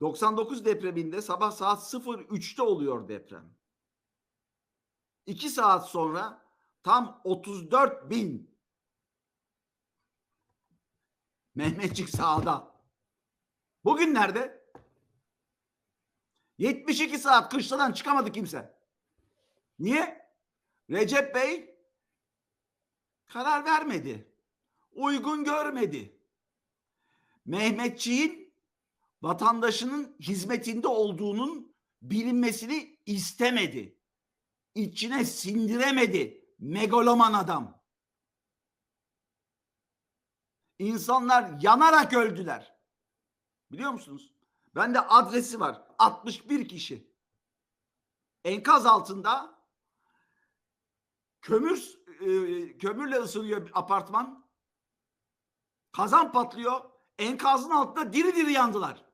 99 depreminde sabah saat 03'te oluyor deprem. 2 saat sonra tam 34 bin Mehmetçik sağda. Bugün nerede? 72 saat kışladan çıkamadı kimse. Niye? Recep Bey karar vermedi. Uygun görmedi. Mehmetçiğin vatandaşının hizmetinde olduğunun bilinmesini istemedi. İçine sindiremedi megaloman adam. İnsanlar yanarak öldüler. Biliyor musunuz? Bende adresi var. 61 kişi. Enkaz altında kömür e, kömürle ısınıyor apartman. Kazan patlıyor. Enkazın altında diri diri yandılar.